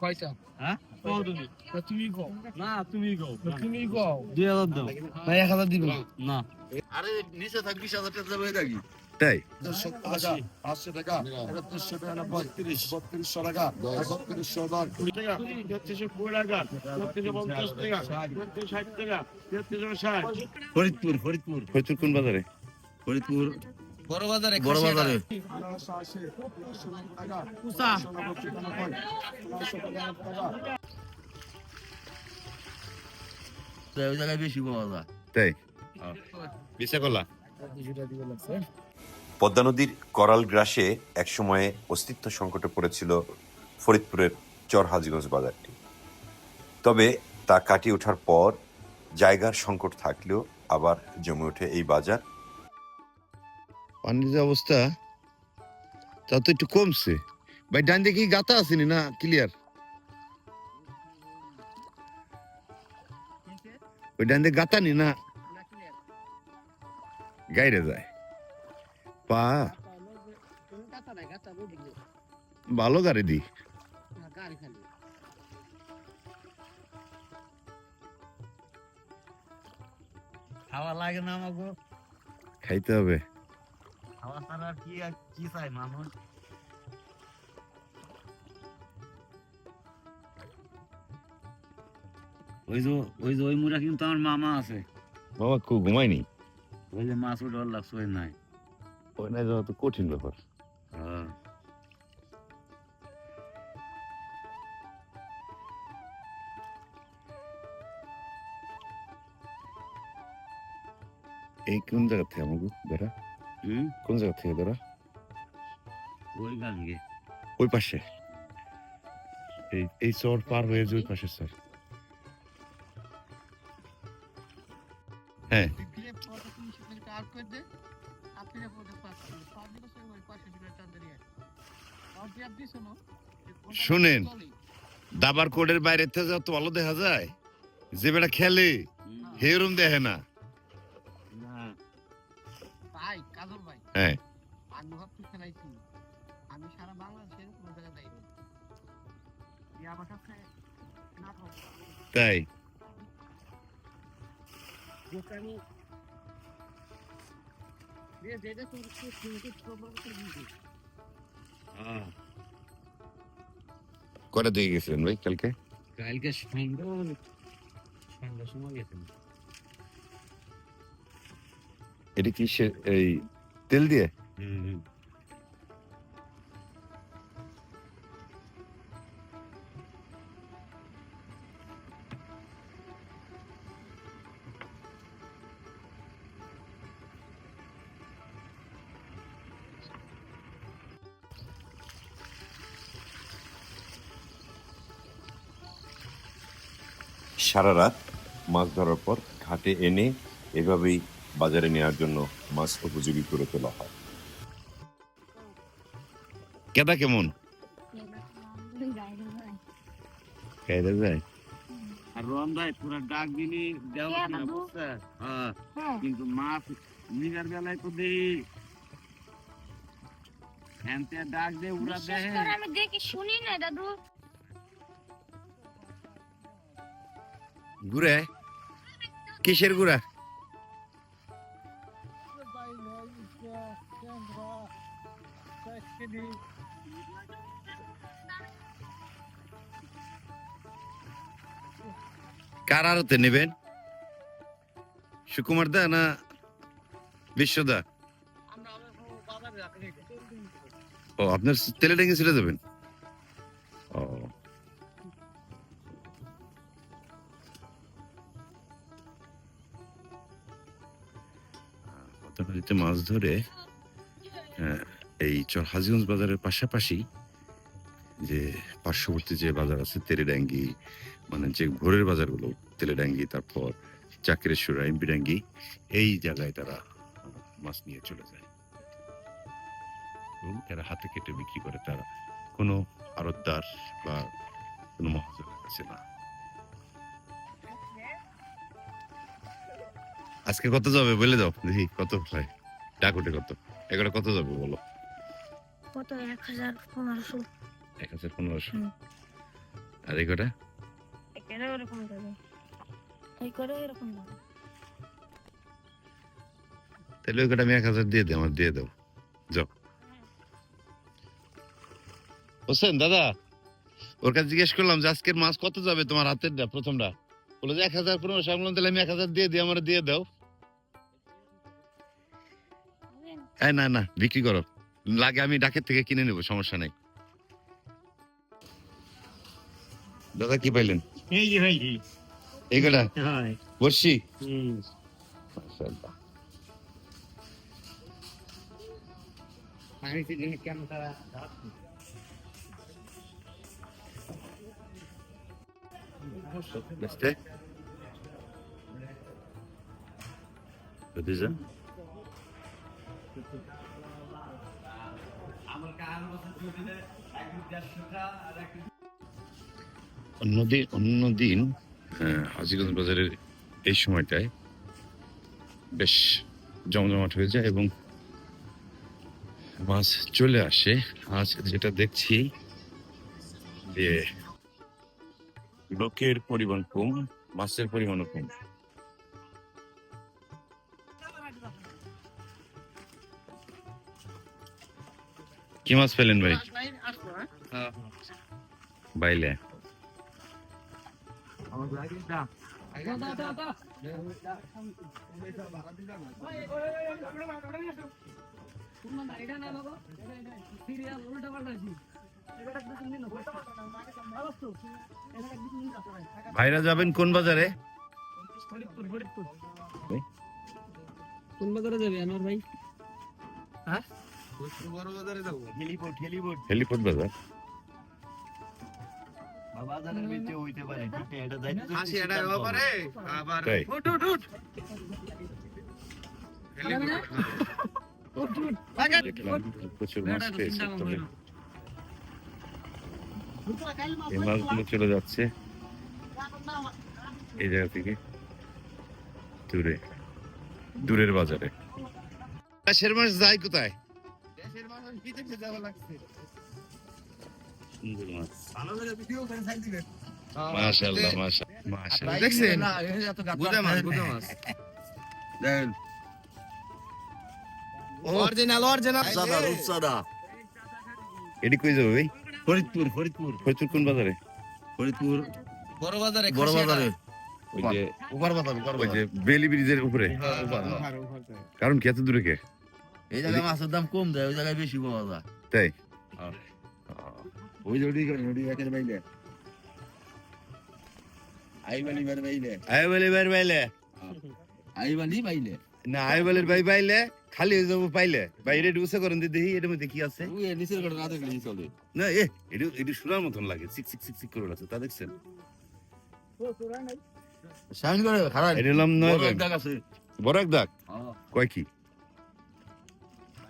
কয়টা? হ্যাঁ? কও তুমি তা তুমি কও। না তুমি কও। তুমি কও। দুই হাজার দাও। না এক হাজার না? না। আরে নিচে থাক বিশ হাজার টাকা যাবে নাকি তাই? পাঁচশো টাকা একত্রিশশো টাকা না বত্রিশ বত্রিশশো টাকা একত্রিশশো দশ কুড়ি টাকা তেত্রিশশো কুড়ি টাকা তেত্রিশশো পঞ্চাশ টাকা তেত্রিশশো ষাট টাকা তেত্রিশশো ষাট। ফরিদপুর ফরিদপুর। ফরিদপুর কোন বাজারে? ফরিদপুর বড় বাজারে। বড় বাজারে ওই জায়গায় বেশি পাওয়া যায়। তাই? পদ্মা নদীর করাল গ্রাসে একসময়ে অস্তিত্ব সংকটে পড়েছিল ফরিদপুরের চর হাজিগঞ্জ বাজারটি। তবে তা কাটিয়ে ওঠার পর জায়গার সংকট থাকলেও আবার জমে ওঠে এই বাজার। পানির যে অবস্থা তা তো একটু কমছে। ভাই ডান দিকে কি গাতা আসেনি না ক্লিয়ার ওই ডান দিকে গাতা নি না? গাইরে যায়। পা। ভালো গাড়ি দি। খাওয়া লাগে না আমাকে খাইতে হবে। খাওয়া ছাড়া কি আর কি চাই মানুষ? ওই যে ওই যে ওই মুড়া কিন্তু আমার মামা আছে। বাবা খুব ঘুমায়নি? ওই যে মাছ উঠার লাগছে ওই নাই। ওই না যাওয়া তো কঠিন ব্যাপার। হ্যাঁ। এই কোন জায়গা থেকে আমাকে ধরা হুম? কোন জায়গা থেকে ধরা? ওই গাঙ্গে। ওই পাশে। এই এই চর পার হয়ে যে ওই পাশে স্যার। হ্যাঁ। শুনেন। দাবার কোডের বাইরে থেকে যত ভালো দেখা যায় যে বেটা খেলে হেরম দেখে না। হ্যাঁ আমি ভাবতে খেলাইছি আমি সারা বাংলাদেশের কোনো জায়গায় যাইনি। আমার কাছে তাই? দোকানে কটা দিয়ে গেছিলেন ভাই কালকে? কালকে সন্ধ্যা সময় গেছেন এটা কি এই তেল দিয়ে? সারা রাত মাছ ধরার পর ঘাটে এনে এভাবেই বাজারে নেওয়ার জন্য মাছ উপযোগী করে তোলা হয়। কেদা কেমন? খাইতে যায়? আর রন ভাই পুরা ডাক দিনি দেওয়া না বুঝছে? হ্যাঁ হ্যাঁ। কিন্তু মাছ নিগার বেলায় তো দেই হ্যান্তে ডাক দে উড়া দে আমি দেখি শুনি না দাদু। গুড়ে কিসের গুড়া কার আরতে নেবেন? সুকুমার দা না বিশ্বদা ও আপনার তেলে ডেঙ্গে ছেড়ে দেবেন? মাছ ধরে এই চর হাজিগঞ্জ বাজারের পাশাপাশি যে পার্শ্ববর্তী যে বাজার আছে তেলেডাঙ্গি মানে যে ভোরের বাজারগুলো, তেলেডাঙ্গি, তারপর চাকরেশ্বর এমপিডাঙ্গি এই জায়গায় তারা মাছ নিয়ে চলে যায়। এবং এরা হাতে কেটে বিক্রি করে, তারা কোনো আড়তদার বা কোনো মহাজনের কাছে না। আজকে কত যাবে বলে দাও, দেখি কত হয়। ডাকুটে কত? এগারো কত যাবে বলো? কত? এক হাজার পনেরোশো। এক হাজার পনেরোশো? আর এই কটা? একেবারে যাবে। এই করে এরকম যাবে। তাহলে ওই কটা আমি এক হাজার দিয়ে দিই আমার দিয়ে দাও। যাও। হোসেন দাদা ওর কাছে জিজ্ঞেস করলাম যে আজকের মাছ কত যাবে তোমার হাতের প্রথমটা। বলে যে এক হাজার পনেরোশো। আমি তাহলে আমি এক হাজার দিয়ে দিই আমার দিয়ে দাও। হ্যাঁ না না বিক্রি করো। লাগে আমি ডাকের থেকে কিনে নেব সমস্যা নেই। দাদা কি পাইলেন? এই যে ভাই। এই কটা হ্যাঁ বর্ষি তারা is? অন্যদিন অন্যদিন আহ, হাজিগঞ্জ বাজারের এই সময়টায় বেশ জমজমাট হয়ে যায় এবং মাছ চলে আসে। আজ যেটা দেখছি যে লোকের পরিমাণ কম মাছের পরিমাণও কম। কি মাছ পেলেন ভাই? বাইলে। ভাইরা যাবেন কোন বাজারে? কোন বাজারে যাবে আমার ভাই? যাব হেলিপোর্ট বাজার? প্রচুর মাছ পেয়েছে তবে এই মাছগুলো চলে যাচ্ছে। এই জায়গা থেকে দূরে দূরের বাজারে। দেশের মাছ যায় কোথায়? বিদেশে যাওয়া লাগছে। সুন্দর মাছ। ভালো করে ভিডিও করে সাইড দিবেন। মাশাআল্লাহ মাশাআল্লাহ। দেখছেন? বুঝা মাছ বুঝা মাছ। দেখেন অরিজিনাল অরিজিনাল। রূপসাদা রূপসাদা। এটি কই যাবে ভাই? ফরিদপুর ফরিদপুর। ফরিদপুর কোন বাজারে? ফরিদপুর। বড় বাজারে বড় বাজারে। ওই যে উপর বাজার উপর ওই যে বেলি ব্রিজের উপরে। কারণ কি এত দূরে কে? এই জায়গায় মাছের দাম কম দেয় ওই জায়গায় বেশি পাওয়া যায়। তাই? ওই যে ওটি ওটি একের বাইলে। আইবালি বার বাইলে। বের পাইলে আইবালি বাইলে। না আয় বলে ভাই পাইলে খালি হয়ে যাব পাইলে। বাইরে ঢুসে করেন দিয়ে দেখি এটার মধ্যে কি আছে? ওই নিচের ঘটনা না দেখলে চলে। না এ এটি এটি শোনার মতন লাগে সিক সিক সিক সিক করে আছে তা দেখছেন? সাইন করে খারাপ এটা নয় বড় ব্যাগ। একটা আছে। বড় এক দাগ? কয় কি?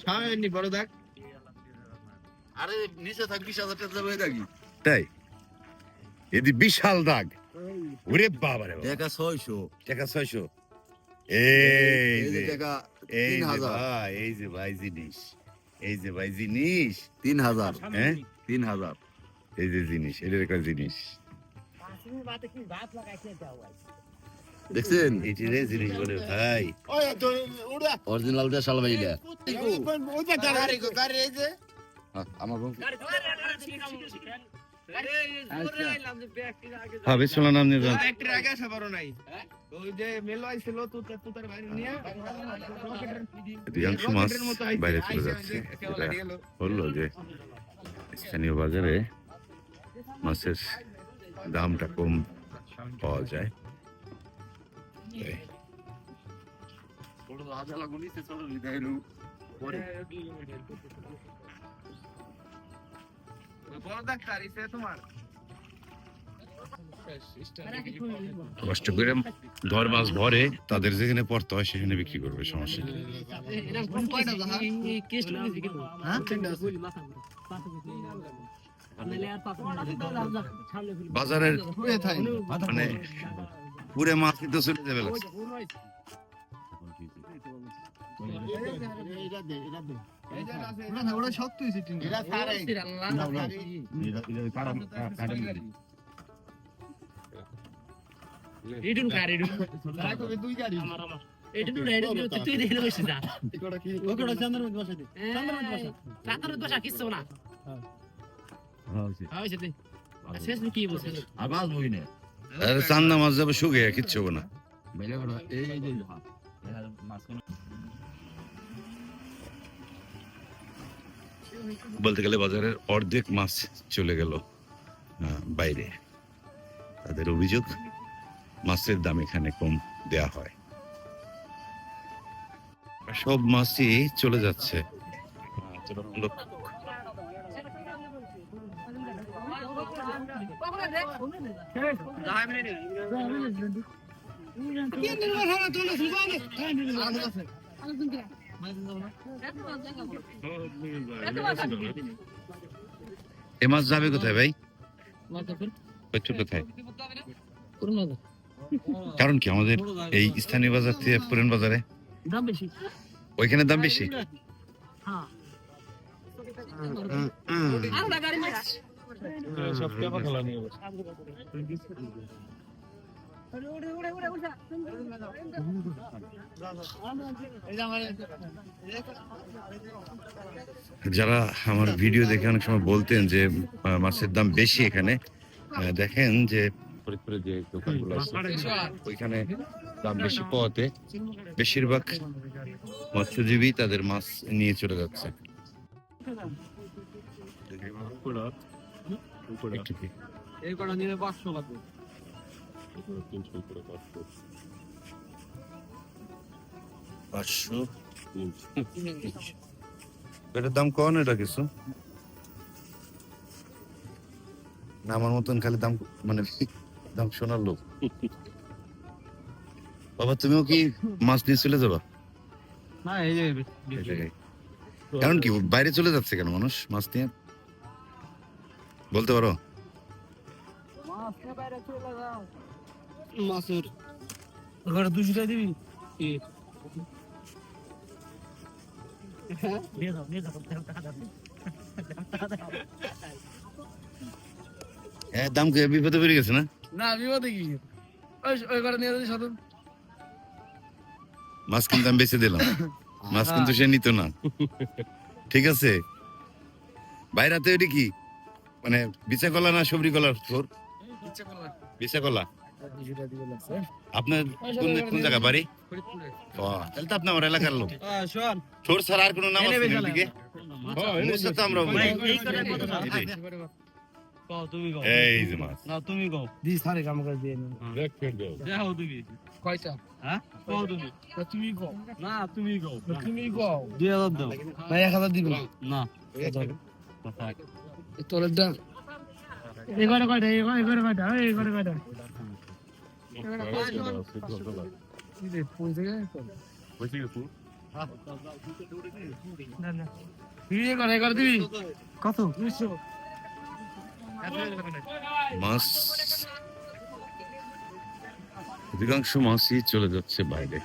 সামনে বড় দেখ। আরে নিচে থাক বিশ হাজার টাকা তাই? এদি বিশাল দাগ। ওরে বাবা রে টাকা ছয়শো। টাকা ছয়শো? এই এই যে টাকা এই যে হাজার। ভাই এই যে ভাই জিনিস। এই যে ভাই জিনিস। তিন হাজার। হ্যাঁ? তিন হাজার। এই যে জিনিস এটার একটা জিনিস। দেখছেন এটি রে জিনিস বলে ভাই অরিজিনাল দেশাল বাইলে গাড়ি এই যে হ্যাঁ বেশ শোনা নাম নিয়ে আগে আসা পারো নাই ওই যে মেলো আইছিল তুতার তুতার বাইরে মাছ বাইরে চলে যাচ্ছে বলল যে স্থানীয় বাজারে মাছের দামটা কম পাওয়া যায় কষ্ট করে ঘর মাছ ভরে তাদের যেখানে পড়তে হয় সেখানে বিক্রি করবে সমস্যা বাজারের মানে পুরে মাছ কিন্তু চলে যাবে লাগছে। ওটা শক্ত হয়েছে। এটা ছাড়াই। রিডুন খা রিডুন তারা কবে দুই গাড়ি আমার আমার এটা তো রেডি তুই। তুই দেখলে বসে যা এটা কি ওকড়া চন্দ্র মধ্যে বসে দে চন্দ্র মধ্যে বসে চাঁদের মধ্যে বসা কিচ্ছু না হ্যাঁ শেষ কি বলছে আবার বই না। আরে চান্দা মাছ যাবে শুকে কিচ্ছু হবে না। বলতে গেলে বাজারের অর্ধেক মাছ চলে গেল আহ, বাইরে। তাদের অভিযোগ মাছের দাম এখানে কম দেয়া হয়। সব মাছই চলে যাচ্ছে। এ মাছ যাবে কোথায় ভাই? কোথায়? কারণ কি আমাদের এই স্থানীয় বাজার থেকে পুরান বাজারে? দাম বেশি। ওইখানে দাম বেশি? হ্যাঁ। সব টাকা খেলা নিয়ে যারা আমার ভিডিও দেখে অনেক সময় বলতেন যে মাছের দাম বেশি এখানে দেখেন যে ফরিদপুরে যে দোকানগুলো আছে ওইখানে দাম বেশি পাওয়াতে বেশিরভাগ মৎস্যজীবী তাদের মাছ নিয়ে চলে যাচ্ছে? এই কটা নিলে 500 লাগবে। পাঁচশো। এটার দাম কম না এটা কিছু? আমার মতন খালি দাম মানে দাম শোনার লোক। বাবা তুমিও কি মাছ নিয়ে চলে যাবা? না এই যে কারণ কি বাইরে চলে যাচ্ছে কেন মানুষ মাছ নিয়ে? বলতে পারো। মাছের দুশো টাকা দিবি? হ্যাঁ? দাম কি বিপদে বেড়ে গেছে না? না বিপদে কি? ওই কটা নিয়ে যাচ্ছি মাছ কিন্তু আমি বেঁচে দিলাম। মাছ কিন্তু সে নিত না। ঠিক আছে। বাইরাতে ওইটা কি? মানে বিচা কলা না সবরি কলা তোর? বিচা কলা। আপনার কোন কোন জায়গা বাড়ি? ও, তাহলে তো আপনি আমার এলাকার লোক। শোন। তোর ছাড়া আর কোনো নাম আছে না তো আমরা এই যে, এই মাছ। না তুমি কও। দি সারে কাম করে দিয়ে নি দেখ ফের দাও। যাও তুমি। কয়টা? হ্যাঁ? কও তুমি। তুমি কও। না তুমি কও। তুমি কও। 2000 দাও। ভাই 1000 দিবেন? না। তোর দাম এগারো কয়টা এগারো এগারো কয়টা? এগারো কয়টা? কত? মাছ অধিকাংশ মাছই চলে যাচ্ছে বাইরে।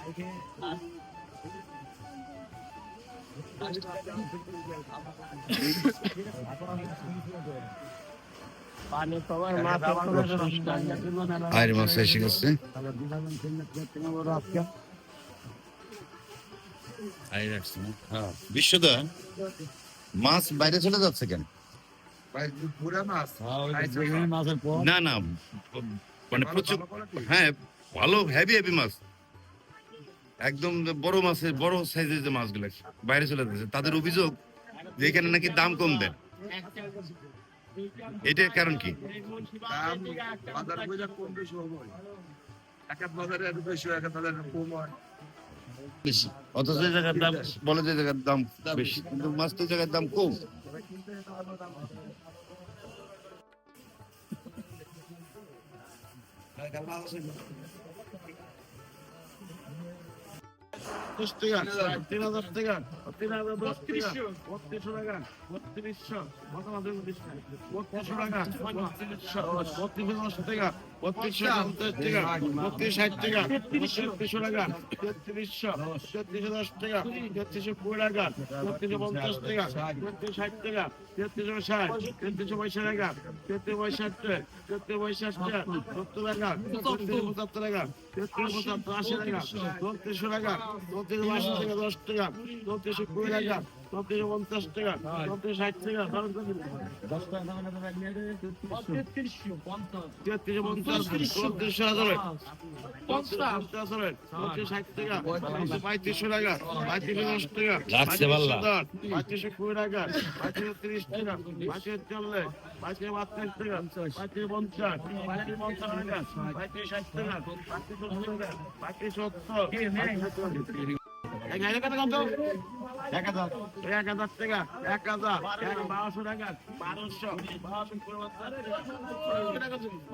আসছে না? হ্যাঁ। বিশ্বদা মাছ বাইরে চলে যাচ্ছে কেন? না না মানে প্রচুর হ্যাঁ ভালো হেভি হেভি মাছ। একদম বড় মাছের বড় সাইজের যে মাছগুলো বাইরে চলে যাচ্ছে তাদের অভিযোগ যে এখানে নাকি দাম কম দেন। এটার কারণ কি? অথচ জায়গার দাম বলে যে জায়গার দাম বেশি কিন্তু মাছ তো জায়গার দাম কম। বত্রিশ টাকা তিন হাজার। টাকা তিন হাজার দশ টাকা বত্রিশশো। টাকা বত্রিশশো বত্রিশশো টাকা বত্রিশশো। দশ টাকা বত্রিশশো পঞ্চাশ টাকা বত্রিশ ষাট টাকা তেত্রিশশো টাকা তেত্রিশশো তেত্রিশশো দশ টাকা কুড়ি টাকা তেত্রিশশো পঞ্চাশ টাকা তেত্রিশ ষাট টাকা ষাট তেত্রিশশো পয়সা টাকা তেত্রিশ পঁয়ষাট টাকা তেত্রিশ পঁয়ষাট টাকা সত্তর পঁচাত্তর টাকা তেত্রিশ পঁচাত্তর আশি টাকা চৌত্রিশশো টাকা চৌত্রিশ আশি টাকা দশ টাকা কুড়ি টাকা চৌত্রিশশো পঞ্চাশ টাকা চৌত্রিশ ষাট টাকা তেত্রিশশো। পঞ্চাশ। চৌত্রিশশো হাজার। পঞ্চাশ। হাজার চৌত্রিশ ষাট টাকা পঁয়ত্রিশশো টাকা পঁয়ত্রিশশো দশ টাকা। পঁয়ত্রিশশো কুড়ি টাকা পঁয়ত্রিশশো তিরিশ টাকা পঁয়ত্রিশশো চল্লিশ পঁয়ত্রিশ বাত্রিশ টাকা পঁয়ত্রিশ পঞ্চাশ পঁয়ত্রিশ পঞ্চাশ টাকা পঁয়ত্রিশ ষাট টাকা পঁয়ত্রিশ সত্তর টাকা সত্তর। এক হাজার। এক হাজার টাকা এক হাজার। বারোশো। টাকা। বারোশো।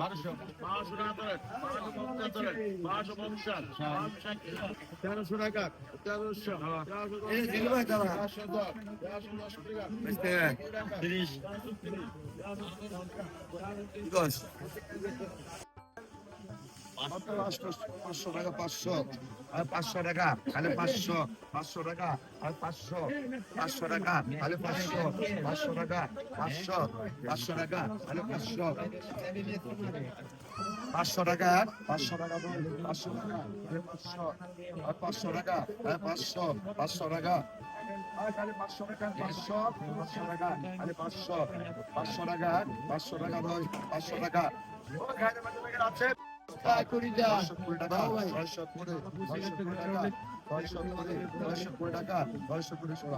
বারোশো বারোশো। টাকা বারোশো পঞ্চাশ তেরোশো টাকা। তেরোশো। তেরোশো দশ। তেরোশো দশ টাকা। তিরিশ পাঁচশো টাকা পাঁচশো আর পাঁচশো টাকা খালি পাঁচশো পাঁচশো টাকা আর পাঁচশো পাঁচশো টাকা খালি পাঁচশো পাঁচশো টাকা পাঁচশো পাঁচশো টাকা খালি পাঁচশো পাঁচশো টাকা পাঁচশো টাকা পাঁচশো টাকা পাঁচশো আর পাঁচশো টাকা আর পাঁচশো পাঁচশো টাকা আর পাঁচশো পাঁচশো টাকা খালি পাঁচশো পাঁচশো টাকা পাঁচশো টাকা বল, পাঁচশো টাকা আছে টাকা ছয়শো কুড়ি ছয়শো কুড়ি টাকা ছয়শো কুড়ি ছয়শো কুড়ি টাকা ছয়শো কুড়ি ষোলো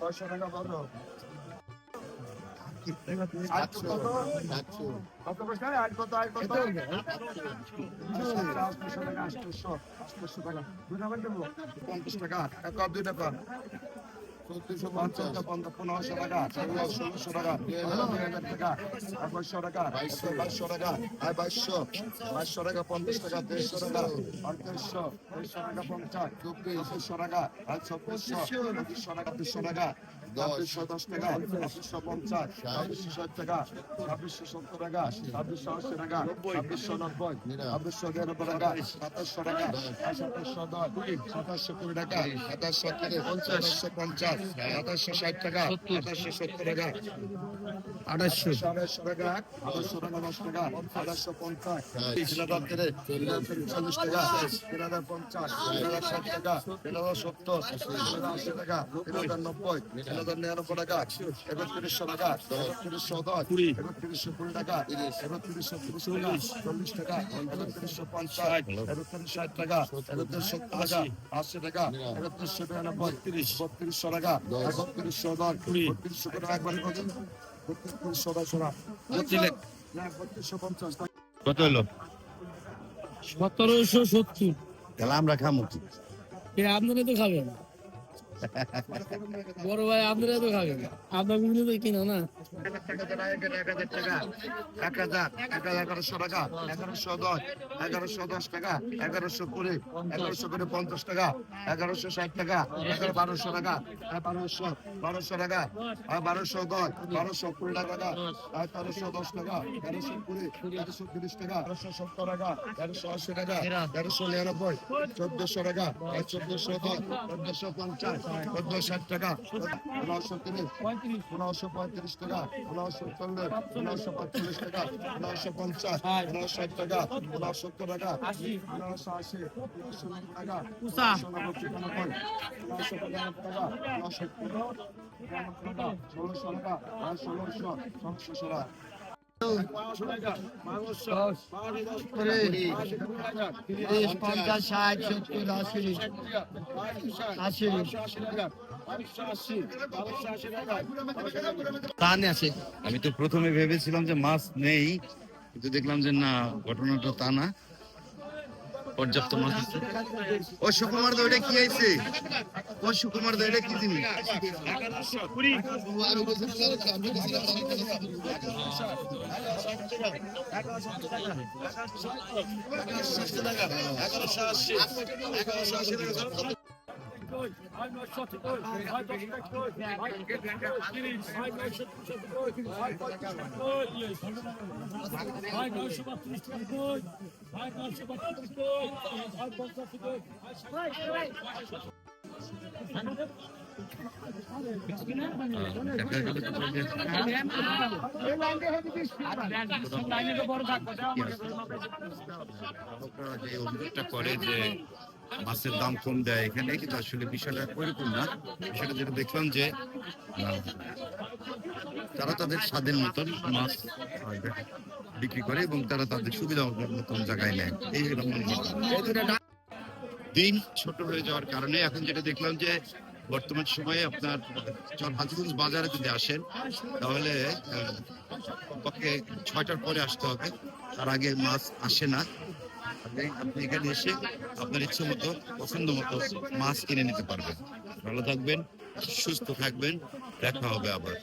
ছয়শো টাকা দেবো। পঞ্চাশ টাকা। দুই টাকা। পনেরোশো টাকা ষোলোশো টাকা দুই হাজার টাকা আর বাইশশো টাকা বাইশশো টাকা আর বাইশশো বাইশশো টাকা পঞ্চাশ টাকা দেড়শো টাকা আর দেড়শো টাকা পঞ্চাশ চব্বিশ পঁচিশশো টাকা আর চব্বিশশো পঁচিশশো টাকা দুশো টাকা ছাব্বিশশো দশ টাকা ছাব্বিশশো পঞ্চাশ ছাব্বিশশো ষাট টাকা ছাব্বিশশো সত্তর টাকা ছাব্বিশশো আশি টাকা ছাব্বিশশো নব্বই ছাব্বিশশো নিরানব্বই টাকা সাতাশশো টাকা সাতাশশো দশ সাতাশশো কুড়ি টাকা সাতাশশো তিরিশ সাতাশশো পঞ্চাশ সাতাশশো ষাট টাকা সাতাশশো সত্তর টাকা আঠাশশো। আঠাশশো টাকা আঠাশশো টাকা দশ টাকা আঠাশশো পঞ্চাশ তিন হাজার তিরিশ তিন হাজার চল্লিশ। টাকা তিন হাজার পঞ্চাশ তিন হাজার ষাট টাকা তিন হাজার সত্তর তিন হাজার আশি টাকা তিন হাজার নব্বই তিন হাজার নিরানব্বই টাকা একত্রিশশো টাকা একত্রিশশো দশ একত্রিশশো কুড়ি টাকা একত্রিশশো তিরিশ টাকা চল্লিশ। টাকা একত্রিশশো পঞ্চাশ একত্রিশ ষাট টাকা একত্রিশ সত্তর টাকা আশি। টাকা একত্রিশশো নিরানব্বই তিরিশ বত্রিশশো টাকা একত্রিশশো দশ। বত্রিশশো টাকা একবারে বত্রিশশো দশ টাকা। বত্রিশশো পঞ্চাশ টাকা। কত হলো? সতেরোশো সত্তর। তাহলে আমরা খামো কি? আপনারা তো খাবেন। বড় ভাই আপনারা তো খাবেন আপনার বিভিন্ন তো কিনা না এক হাজার এক হাজার এগারোশো টাকা এগারোশো দশ এগারোশো দশ টাকা এগারোশো কুড়ি এগারোশো কুড়ি পঞ্চাশ টাকা এগারোশো ষাট টাকা এগারো বারোশো টাকা বারোশো বারোশো টাকা আর বারোশো দশ বারোশো কুড়ি টাকা তেরোশো দশ টাকা তেরোশো কুড়ি তেরোশো তিরিশ টাকা তেরোশো সত্তর টাকা তেরোশো আশি টাকা তেরোশো নিরানব্বই চোদ্দশো টাকা চোদ্দশো দশ চোদ্দশো পঞ্চাশ চোদ্দশো ষাট টাকা। পনেরোশো তিরিশ। পনেরোশো পঁয়ত্রিশ টাকা। পনেরোশো চল্লিশ পনেরোশো পঁয়তাল্লিশ টাকা। পনেরোশো পঞ্চাশ। ষাট টাকা। সত্তর টাকা। পনেরোশো আশি। নব্বই টাকা। পঁচানব্বই টাকা। টাকা। ষোলোশো টাকা। ষোলোশো। টাকা আমি তো প্রথমে ভেবেছিলাম যে মাছ নেই কিন্তু দেখলাম যে না ঘটনাটা তা না। পর্যাপ্ত মাছ আছে। ও সুকুমার দা ওটা কি আইছে? ও সুকুমার দা এটা কি জিনিস? যে অভিযোগটা করে যে মাছের দাম কম দেয় এখানে, কিন্তু আসলে বিষয়টা ওইরকম না। বিষয়টা যেটা দেখলাম যে তারা তাদের স্বাদের মতন মাছ বিক্রি করে এবং তারা তাদের সুবিধা মতন জায়গায় নেয়। এই। দিন ছোট হয়ে যাওয়ার কারণে এখন যেটা দেখলাম যে, বর্তমান সময়ে আপনার হাজিগঞ্জ বাজারে যদি আসেন, তাহলে পক্ষে ছয়টার পরে আসতে হবে। তার আগে মাছ আসে না। আপনি এখানে এসে আপনার ইচ্ছে মতো, পছন্দ মতো মাছ কিনে নিতে পারবেন। ভালো থাকবেন, সুস্থ থাকবেন, দেখা হবে আবার।